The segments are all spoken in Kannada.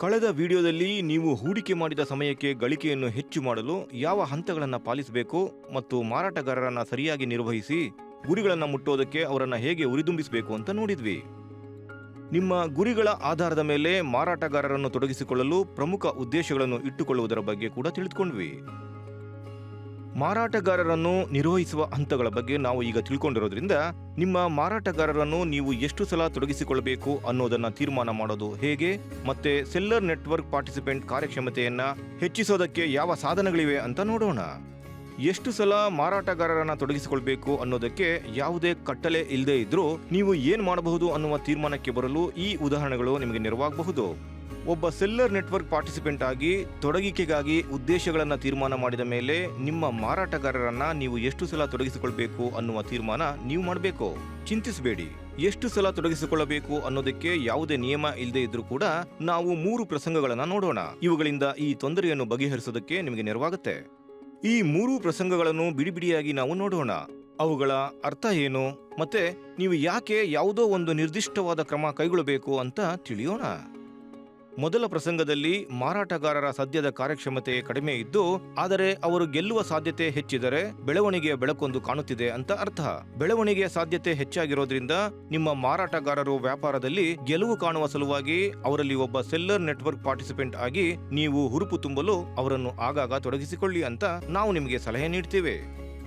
ಕಳೆದ ವಿಡಿಯೋದಲ್ಲಿ ನೀವು ಹೂಡಿಕೆ ಮಾಡಿದ ಸಮಯಕ್ಕೆ ಗಳಿಕೆಯನ್ನು ಹೆಚ್ಚು ಮಾಡಲು ಯಾವ ಹಂತಗಳನ್ನು ಪಾಲಿಸಬೇಕು ಮತ್ತು ಮಾರಾಟಗಾರರನ್ನು ಸರಿಯಾಗಿ ನಿರ್ವಹಿಸಿ ಗುರಿಗಳನ್ನು ಮುಟ್ಟೋದಕ್ಕೆ ಅವರನ್ನು ಹೇಗೆ ಉರಿದುಂಬಿಸಬೇಕು ಅಂತ ನೋಡಿದ್ವಿ. ನಿಮ್ಮ ಗುರಿಗಳ ಆಧಾರದ ಮೇಲೆ ಮಾರಾಟಗಾರರನ್ನು ತೊಡಗಿಸಿಕೊಳ್ಳಲು ಪ್ರಮುಖ ಉದ್ದೇಶಗಳನ್ನು ಇಟ್ಟುಕೊಳ್ಳುವುದರ ಬಗ್ಗೆ ಕೂಡ ತಿಳಿದುಕೊಂಡ್ವಿ. ಮಾರಾಟಗಾರರನ್ನು ನಿರ್ವಹಿಸುವ ಹಂತಗಳ ಬಗ್ಗೆ ನಾವು ಈಗ ತಿಳ್ಕೊಂಡಿರೋದ್ರಿಂದ ನಿಮ್ಮ ಮಾರಾಟಗಾರರನ್ನು ನೀವು ಎಷ್ಟು ಸಲ ತೊಡಗಿಸಿಕೊಳ್ಳಬೇಕು ಅನ್ನೋದನ್ನು ತೀರ್ಮಾನ ಮಾಡೋದು ಹೇಗೆ? ಮತ್ತೆ ಸೆಲ್ಲರ್ ನೆಟ್ವರ್ಕ್ ಪಾರ್ಟಿಸಿಪೆಂಟ್ ಕಾರ್ಯಕ್ಷಮತೆಯನ್ನು ಹೆಚ್ಚಿಸೋದಕ್ಕೆ ಯಾವ ಸಾಧನಗಳಿವೆ ಅಂತ ನೋಡೋಣ. ಎಷ್ಟು ಸಲ ಮಾರಾಟಗಾರರನ್ನು ತೊಡಗಿಸಿಕೊಳ್ಬೇಕು ಅನ್ನೋದಕ್ಕೆ ಯಾವುದೇ ಕಟ್ಟಲೆ ಇಲ್ಲದೆ ಇದ್ರೂ ನೀವು ಏನು ಮಾಡಬಹುದು ಅನ್ನುವ ತೀರ್ಮಾನಕ್ಕೆ ಬರಲು ಈ ಉದಾಹರಣೆಗಳು ನಿಮಗೆ ನೆರವಾಗಬಹುದು. ಒಬ್ಬ ಸೆಲ್ಲರ್ ನೆಟ್ವರ್ಕ್ ಪಾರ್ಟಿಸಿಪೆಂಟ್ ಆಗಿ ತೊಡಗಿಕೆಗಾಗಿ ಉದ್ದೇಶಗಳನ್ನು ತೀರ್ಮಾನ ಮಾಡಿದ ಮೇಲೆ ನಿಮ್ಮ ಮಾರಾಟಗಾರರನ್ನು ನೀವು ಎಷ್ಟು ಸಲ ತೊಡಗಿಸಿಕೊಳ್ಬೇಕು ಅನ್ನುವ ತೀರ್ಮಾನ ನೀವು ಮಾಡಬೇಕು. ಚಿಂತಿಸಬೇಡಿ. ಎಷ್ಟು ಸಲ ತೊಡಗಿಸಿಕೊಳ್ಳಬೇಕು ಅನ್ನೋದಕ್ಕೆ ಯಾವುದೇ ನಿಯಮ ಇಲ್ಲದೆ ಇದ್ರೂ ಕೂಡ ನಾವು ಮೂರು ಪ್ರಸಂಗಗಳನ್ನು ನೋಡೋಣ. ಇವುಗಳಿಂದ ಈ ತೊಂದರೆಯನ್ನು ಬಗೆಹರಿಸೋದಕ್ಕೆ ನಿಮಗೆ ನೆರವಾಗುತ್ತೆ. ಈ ಮೂರು ಪ್ರಸಂಗಗಳನ್ನು ಬಿಡಿಬಿಡಿಯಾಗಿ ನಾವು ನೋಡೋಣ. ಅವುಗಳ ಅರ್ಥ ಏನು? ಮತ್ತೆ ನೀವು ಯಾಕೆ ಯಾವುದೋ ಒಂದು ನಿರ್ದಿಷ್ಟವಾದ ಕ್ರಮ ಕೈಗೊಳ್ಳಬೇಕು ಅಂತ ತಿಳಿಯೋಣ. ಮೊದಲ ಪ್ರಸಂಗದಲ್ಲಿ ಮಾರಾಟಗಾರರ ಸದ್ಯದ ಕಾರ್ಯಕ್ಷಮತೆ ಕಡಿಮೆ ಇದ್ದು, ಆದರೆ ಅವರು ಗೆಲ್ಲುವ ಸಾಧ್ಯತೆ ಹೆಚ್ಚಿದರೆ ಬೆಳವಣಿಗೆಯ ಬೆಳಕೊಂದು ಕಾಣುತ್ತಿದೆ ಅಂತ ಅರ್ಥ. ಬೆಳವಣಿಗೆಯ ಸಾಧ್ಯತೆ ಹೆಚ್ಚಾಗಿರೋದ್ರಿಂದ ನಿಮ್ಮ ಮಾರಾಟಗಾರರು ವ್ಯಾಪಾರದಲ್ಲಿ ಗೆಲುವು ಕಾಣುವ ಸಲುವಾಗಿ ಅವರಲ್ಲಿ ಒಬ್ಬ ಸೆಲ್ಲರ್ ನೆಟ್ವರ್ಕ್ ಪಾರ್ಟಿಸಿಪೆಂಟ್ ಆಗಿ ನೀವು ಹುರುಪು ತುಂಬಲು ಅವರನ್ನು ಆಗಾಗ ತೊಡಗಿಸಿಕೊಳ್ಳಿ ಅಂತ ನಾವು ನಿಮಗೆ ಸಲಹೆ ನೀಡ್ತೇವೆ.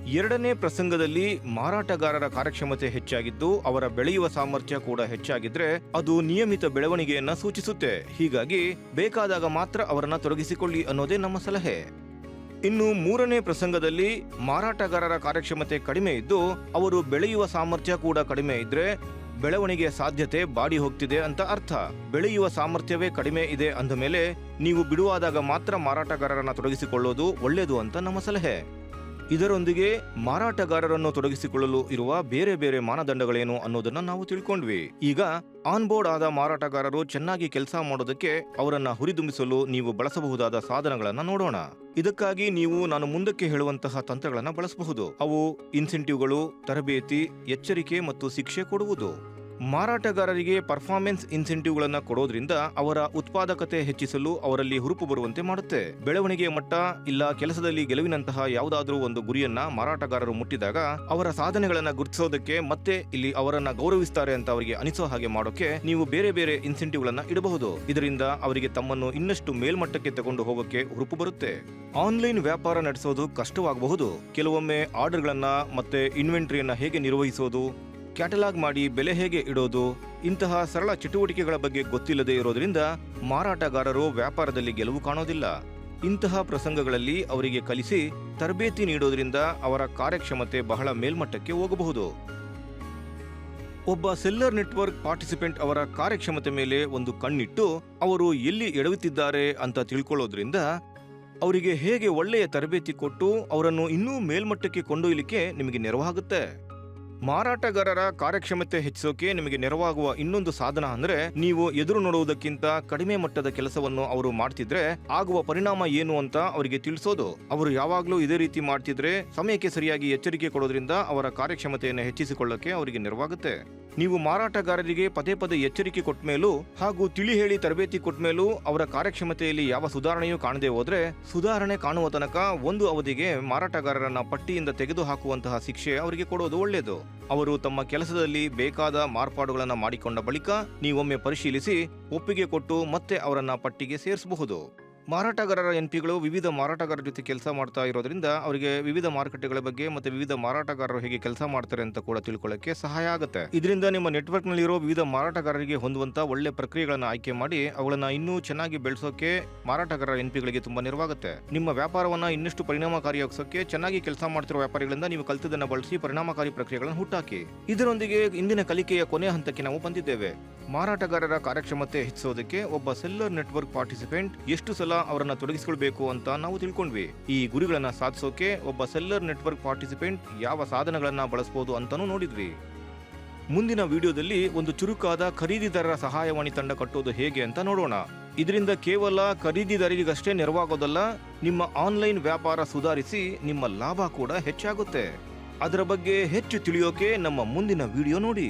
ಎರಡನೇ ಪ್ರಸಂಗದಲ್ಲಿ ಮಾರಾಟಗಾರರ ಕಾರ್ಯಕ್ಷಮತೆ ಹೆಚ್ಚಾಗಿದ್ದು ಅವರ ಬೆಳೆಯುವ ಸಾಮರ್ಥ್ಯ ಕೂಡ ಹೆಚ್ಚಾಗಿದ್ರೆ ಅದು ನಿಯಮಿತ ಬೆಳವಣಿಗೆಯನ್ನ ಸೂಚಿಸುತ್ತೆ. ಹೀಗಾಗಿ ಬೇಕಾದಾಗ ಮಾತ್ರ ಅವರನ್ನ ತೊಡಗಿಸಿಕೊಳ್ಳಿ ಅನ್ನೋದೇ ನಮ್ಮ ಸಲಹೆ. ಇನ್ನು ಮೂರನೇ ಪ್ರಸಂಗದಲ್ಲಿ ಮಾರಾಟಗಾರರ ಕಾರ್ಯಕ್ಷಮತೆ ಕಡಿಮೆ ಇದ್ದು ಅವರು ಬೆಳೆಯುವ ಸಾಮರ್ಥ್ಯ ಕೂಡ ಕಡಿಮೆ ಇದ್ರೆ ಬೆಳವಣಿಗೆಯ ಸಾಧ್ಯತೆ ಬಾಡಿ ಹೋಗ್ತಿದೆ ಅಂತ ಅರ್ಥ. ಬೆಳೆಯುವ ಸಾಮರ್ಥ್ಯವೇ ಕಡಿಮೆ ಇದೆ ಅಂದ ಮೇಲೆ ನೀವು ಬಿಡುವಾದಾಗ ಮಾತ್ರ ಮಾರಾಟಗಾರರನ್ನ ತೊಡಗಿಸಿಕೊಳ್ಳೋದು ಒಳ್ಳೆಯದು ಅಂತ ನಮ್ಮ ಸಲಹೆ. ಇದರೊಂದಿಗೆ ಮಾರಾಟಗಾರರನ್ನು ತೊಡಗಿಸಿಕೊಳ್ಳಲು ಇರುವ ಬೇರೆ ಬೇರೆ ಮಾನದಂಡಗಳೇನು ಅನ್ನೋದನ್ನ ನಾವು ತಿಳ್ಕೊಂಡ್ವಿ. ಈಗ ಆನ್ ಬೋರ್ಡ್ ಆದ ಮಾರಾಟಗಾರರು ಚೆನ್ನಾಗಿ ಕೆಲಸ ಮಾಡೋದಕ್ಕೆ ಅವರನ್ನ ಹುರಿದುಂಬಿಸಲು ನೀವು ಬಳಸಬಹುದಾದ ಸಾಧನಗಳನ್ನು ನೋಡೋಣ. ಇದಕ್ಕಾಗಿ ನೀವು ನಾನು ಮುಂದಕ್ಕೆ ಹೇಳುವಂತಹ ತಂತ್ರಗಳನ್ನು ಬಳಸಬಹುದು. ಅವು ಇನ್ಸೆಂಟಿವ್ಗಳು, ತರಬೇತಿ, ಎಚ್ಚರಿಕೆ ಮತ್ತು ಶಿಕ್ಷೆ ಕೊಡುವುದು. ಮಾರಾಟಗಾರರಿಗೆ ಪರ್ಫಾರ್ಮೆನ್ಸ್ ಇನ್ಸೆಂಟಿವ್ಗಳನ್ನು ಕೊಡೋದ್ರಿಂದ ಅವರ ಉತ್ಪಾದಕತೆ ಹೆಚ್ಚಿಸಲು ಅವರಲ್ಲಿ ಹುರುಪು ಬರುವಂತೆ ಮಾಡುತ್ತೆ. ಬೆಳವಣಿಗೆಯ ಮಟ್ಟ ಇಲ್ಲ ಕೆಲಸದಲ್ಲಿ ಗೆಲುವಿನಂತಹ ಯಾವುದಾದರೂ ಒಂದು ಗುರಿಯನ್ನ ಮಾರಾಟಗಾರರು ಮುಟ್ಟಿದಾಗ ಅವರ ಸಾಧನೆಗಳನ್ನು ಗುರುತಿಸೋದಕ್ಕೆ ಮತ್ತೆ ಇಲ್ಲಿ ಅವರನ್ನ ಗೌರವಿಸ್ತಾರೆ ಅಂತ ಅವರಿಗೆ ಅನಿಸೋ ಹಾಗೆ ಮಾಡೋಕೆ ನೀವು ಬೇರೆ ಬೇರೆ ಇನ್ಸೆಂಟಿವ್ಗಳನ್ನು ಇಡಬಹುದು. ಇದರಿಂದ ಅವರಿಗೆ ತಮ್ಮನ್ನು ಇನ್ನಷ್ಟು ಮೇಲ್ಮಟ್ಟಕ್ಕೆ ತಗೊಂಡು ಹೋಗೋಕೆ ಹುರುಪು ಬರುತ್ತೆ. ಆನ್ಲೈನ್ ವ್ಯಾಪಾರ ನಡೆಸೋದು ಕಷ್ಟವಾಗಬಹುದು. ಕೆಲವೊಮ್ಮೆ ಆರ್ಡರ್ಗಳನ್ನ ಮತ್ತೆ ಇನ್ವೆಂಟ್ರಿಯನ್ನ ಹೇಗೆ ನಿರ್ವಹಿಸೋದು ಕ್ಯಾಟಲಾಗ್ ಮಾಡಿ ಬೆಲೆ ಹೇಗೆ ಇಡೋದು? ಇಂತಹ ಸರಳ ಚಟುವಟಿಕೆಗಳ ಬಗ್ಗೆ ಗೊತ್ತಿಲ್ಲದೆ ಇರೋದರಿಂದ ಮಾರಾಟಗಾರರು ವ್ಯಾಪಾರದಲ್ಲಿ ಗೆಲುವು ಕಾಣೋದಿಲ್ಲ. ಇಂತಹ ಪ್ರಸಂಗಗಳಲ್ಲಿ ಅವರಿಗೆ ಕಲಿಸಿ ತರಬೇತಿ ನೀಡೋದರಿಂದ ಅವರ ಕಾರ್ಯಕ್ಷಮತೆ ಬಹಳ ಮೇಲ್ಮಟ್ಟಕ್ಕೆ ಹೋಗಬಹುದು. ಒಬ್ಬ ಸೆಲ್ಲರ್ ನೆಟ್ವರ್ಕ್ ಪಾರ್ಟಿಸಿಪೆಂಟ್ ಅವರ ಕಾರ್ಯಕ್ಷಮತೆ ಮೇಲೆ ಒಂದು ಕಣ್ಣಿಟ್ಟು, ಅವರು ಎಲ್ಲಿ ಎಡವುತ್ತಿದ್ದಾರೆ ಅಂತ ತಿಳ್ಕೊಳ್ಳೋದ್ರಿಂದ ಅವರಿಗೆ ಹೇಗೆ ಒಳ್ಳೆಯ ತರಬೇತಿ ಕೊಟ್ಟು ಅವರನ್ನು ಇನ್ನೂ ಮೇಲ್ಮಟ್ಟಕ್ಕೆ ಕೊಂಡೊಯ್ಯಲಿಕ್ಕೆ ನಿಮಗೆ ನೆರವಾಗುತ್ತೆ. ಮಾರಾಟಗಾರರ ಕಾರ್ಯಕ್ಷಮತೆ ಹೆಚ್ಚಿಸೋಕೆ ನಿಮಗೆ ನೆರವಾಗುವ ಇನ್ನೊಂದು ಸಾಧನ ಅಂದ್ರೆ ನೀವು ಎದುರು ನೋಡುವುದಕ್ಕಿಂತ ಕಡಿಮೆ ಮಟ್ಟದ ಕೆಲಸವನ್ನು ಅವರು ಮಾಡ್ತಿದ್ರೆ ಆಗುವ ಪರಿಣಾಮ ಏನು ಅಂತ ಅವರಿಗೆ ತಿಳಿಸೋದು. ಅವರು ಯಾವಾಗಲೂ ಇದೇ ರೀತಿ ಮಾಡ್ತಿದ್ರೆ ಸಮಯಕ್ಕೆ ಸರಿಯಾಗಿ ಎಚ್ಚರಿಕೆ ಕೊಡೋದ್ರಿಂದ ಅವರ ಕಾರ್ಯಕ್ಷಮತೆಯನ್ನು ಹೆಚ್ಚಿಸಿಕೊಳ್ಳಕ್ಕೆ ಅವರಿಗೆ ನೆರವಾಗುತ್ತೆ. ನೀವು ಮಾರಾಟಗಾರರಿಗೆ ಪದೇ ಪದೇ ಎಚ್ಚರಿಕೆ ಕೊಟ್ಟ ಮೇಲೂ ಹಾಗೂ ತಿಳಿ ಹೇಳಿ ತರಬೇತಿ ಕೊಟ್ಟ ಮೇಲೂ ಅವರ ಕಾರ್ಯಕ್ಷಮತೆಯಲ್ಲಿ ಯಾವ ಸುಧಾರಣೆಯೂ ಕಾಣದೇ ಹೋದರೆ ಸುಧಾರಣೆ ಕಾಣುವ ತನಕ ಒಂದು ಅವಧಿಗೆ ಮಾರಾಟಗಾರರನ್ನ ಪಟ್ಟಿಯಿಂದ ತೆಗೆದುಹಾಕುವಂತಹ ಶಿಕ್ಷೆ ಅವರಿಗೆ ಕೊಡೋದು ಒಳ್ಳೆಯದು. ಅವರು ತಮ್ಮ ಕೆಲಸದಲ್ಲಿ ಬೇಕಾದ ಮಾರ್ಪಾಡುಗಳನ್ನು ಮಾಡಿಕೊಂಡ ಬಳಿಕ ನೀವೊಮ್ಮೆ ಪರಿಶೀಲಿಸಿ ಒಪ್ಪಿಗೆ ಕೊಟ್ಟು ಮತ್ತೆ ಅವರನ್ನ ಪಟ್ಟಿಗೆ ಸೇರಿಸಬಹುದು. ಮಾರಾಟಗಾರರ ಎನ್ ಪಿಗಳು ವಿವಿಧ ಮಾರಾಟಗಾರರ ಜೊತೆ ಕೆಲಸ ಮಾಡ್ತಾ ಇರೋದ್ರಿಂದ ಅವರಿಗೆ ವಿವಿಧ ಮಾರುಕಟ್ಟೆಗಳ ಬಗ್ಗೆ ಮತ್ತೆ ವಿವಿಧ ಮಾರಾಟಗಾರರು ಹೇಗೆ ಕೆಲಸ ಮಾಡ್ತಾರೆ ಅಂತ ಕೂಡ ತಿಳ್ಕೊಳ್ಳೋಕೆ ಸಹಾಯ ಆಗುತ್ತೆ. ಇದರಿಂದ ನಿಮ್ಮ ನೆಟ್ವರ್ಕ್ ನಲ್ಲಿರೋ ವಿವಿಧ ಮಾರಾಟಗಾರರಿಗೆ ಹೊಂದುವಂತ ಒಳ್ಳೆ ಪ್ರಕ್ರಿಯೆಗಳನ್ನು ಆಯ್ಕೆ ಮಾಡಿ ಅವುಗಳನ್ನ ಇನ್ನೂ ಚೆನ್ನಾಗಿ ಬೆಳೆಸೋಕೆ ಮಾರಾಟಗಾರರ ಎನ್ ಪಿಗಳಿಗೆ ತುಂಬಾ ನೆರವಾಗುತ್ತೆ. ನಿಮ್ಮ ವ್ಯಾಪಾರವನ್ನ ಇನ್ನಷ್ಟು ಪರಿಣಾಮಕಾರಿಯಾಗಿಸೋಕೆ ಚೆನ್ನಾಗಿ ಕೆಲಸ ಮಾಡ್ತಿರೋ ವ್ಯಾಪಾರಿಗಳಿಂದ ನೀವು ಕಲಿತದನ್ನ ಬಳಸಿ ಪರಿಣಾಮಕಾರಿ ಪ್ರಕ್ರಿಯೆಗಳನ್ನು ಹುಟ್ಟಾಕಿ. ಇದರೊಂದಿಗೆ ಇಂದಿನ ಕಲಿಕೆಯ ಕೊನೆಯ ಹಂತಕ್ಕೆ ನಾವು ಬಂದಿದ್ದೇವೆ. ಮಾರಾಟಗಾರರ ಕಾರ್ಯಕ್ಷಮತೆ ಹೆಚ್ಚಿಸೋದಕ್ಕೆ ಒಬ್ಬ ಸೆಲ್ಲರ್ ನೆಟ್ವರ್ಕ್ ಪಾರ್ಟಿಸಿಪೆಂಟ್ ಎಷ್ಟು ಸಲ ಅವರನ್ನ ತೊಡಗಿಸಿಕೊಳ್ಬೇಕು ಅಂತ ನಾವು ತಿಳ್ಕೊಂಡ್ವಿ. ಈ ಗುರಿಗಳನ್ನ ಸಾಧಿಸೋಕೆ ಒಬ್ಬ ಸೆಲ್ಲರ್ ನೆಟ್ವರ್ಕ್ ಪಾರ್ಟಿಸಿಪೆಂಟ್ ಯಾವ ಸಾಧನಗಳನ್ನ ಬಳಸಬಹುದು ಅಂತಾನೂ ನೋಡಿದ್ವಿ. ಮುಂದಿನ ವಿಡಿಯೋದಲ್ಲಿ ಒಂದು ಚುರುಕಾದ ಖರೀದಿದಾರರ ಸಹಾಯವಾಣಿ ತಂಡ ಕಟ್ಟೋದು ಹೇಗೆ ಅಂತ ನೋಡೋಣ. ಇದರಿಂದ ಕೇವಲ ಖರೀದಿದಾರರಿಗಷ್ಟೇ ನೆರವಾಗೋದಲ್ಲ, ನಿಮ್ಮ ಆನ್ಲೈನ್ ವ್ಯಾಪಾರ ಸುಧಾರಿಸಿ ನಿಮ್ಮ ಲಾಭ ಕೂಡ ಹೆಚ್ಚಾಗುತ್ತೆ. ಅದರ ಬಗ್ಗೆ ಹೆಚ್ಚು ತಿಳಿಯೋಕೆ ನಮ್ಮ ಮುಂದಿನ ವಿಡಿಯೋ ನೋಡಿ.